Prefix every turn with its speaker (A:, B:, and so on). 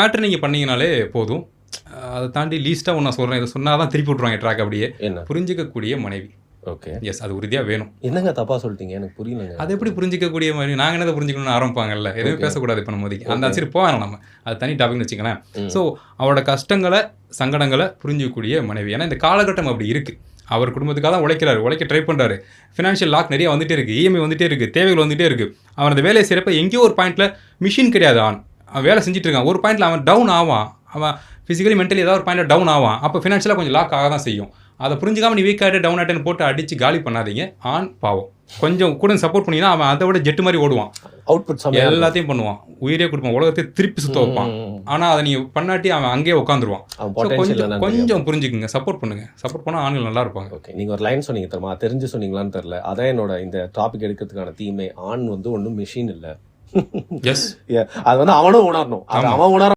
A: Matter நீங்கள் பண்ணீங்கனாலே போதும். அதை தாண்டி லீஸ்ட்டாக ஒன்று நான் சொல்கிறேன் இதை சொன்னால் தான் திருப்பி விட்ருவாங்க ட்ராக் அப்படியே. புரிஞ்சிக்கக்கூடிய மனைவி.
B: ஓகே.
A: எஸ் அது உறுதியாக வேணும்.
B: என்னங்க தப்பா சொல்லிட்டீங்க? எனக்கு புரியலங்க.
A: அது எப்படி புரிஞ்சிக்கக்கூடிய மாதிரி நாங்கள் என்னதை புரிஞ்சுக்கணும்னு ஆரம்பிப்பாங்கல்ல? எதுவும். பேசக்கூடாது இப்போ நம்ம அந்த. சரி போவேன் நம்ம. அது தனி டாபிக்னு வச்சுக்கலாம். ஸோ அவரோட கஷ்டங்களை சங்கடங்களை புரிஞ்சிக்கக்கூடிய மனைவி. ஏன்னா இந்த காலகட்டம் அப்படி இருக்குது அவர் குடும்பத்துக்காக தான் உழைக்கிறாரு. உழைக்க ட்ரை பண்ணுறாரு ஃபினான்ஷியல் லாக் நிறைய வந்துட்டே இருக்குது இஎம்ஐ வந்துட்டே இருக்குது தேவைகள் வந்துட்டே இருக்குது அவன் அந்த வேலையை செய்கிறப்ப எங்கேயோ ஒரு பாயிண்ட்டில் மிஷின் கிடையாது அவன். வேலை செஞ்சுட்டு இருக்கான் ஒரு பாயிண்ட்டில் அவன் டவுன் ஆவான். அவன் ஃபிசிக்கலி மென்டலி ஏதாவது ஒரு பாயிண்ட்டில் டவுன் ஆவான். அப்போ ஃபினான்ஷியலாக கொஞ்சம் லாக் ஆக தான் செய்யும். அதை புரிஞ்சுக்காம நீ வீக் ஆகிட்டு டவுன் ஆகிட்டேன்னு போட்டு அடித்து காலி பண்ணாதீங்க. ஆண் பாவம். கொஞ்சம் கூட சப்போர்ட் பண்ணீங்கன்னா அவன் அதை விட ஜெட்டு மாதிரி ஓடுவான்.
B: அவுட்புட்
A: எல்லாத்தையும் பண்ணுவான். உயிரே கொடுப்பான். உலகத்தை திருப்பி சுத்த வைப்பான். ஆனால் அதை நீ பண்ணாட்டி அவன் அங்கேயே உட்காந்துருவான்
B: அவன்
A: கொஞ்சம் கொஞ்சம் புரிஞ்சுக்குங்க. சப்போர்ட் பண்ணுங்க. சப்போர்ட் பண்ணால் ஆண்கள் நல்லா இருப்பாங்க.
B: ஓகே நீங்க ஒரு லைன் சொன்னீங்க தெரியுமா? தெரிஞ்சு சொன்னீங்களான்னு தெரியல. அதான் என்னோட இந்த டாபிக் எடுக்கிறதுக்கான தீமை ஆண் வந்து ஒன்றும் மிஷின் இல்ல.
A: எஸ்
B: அது வந்து அவனும் உணரணும். அது. அவன் உணர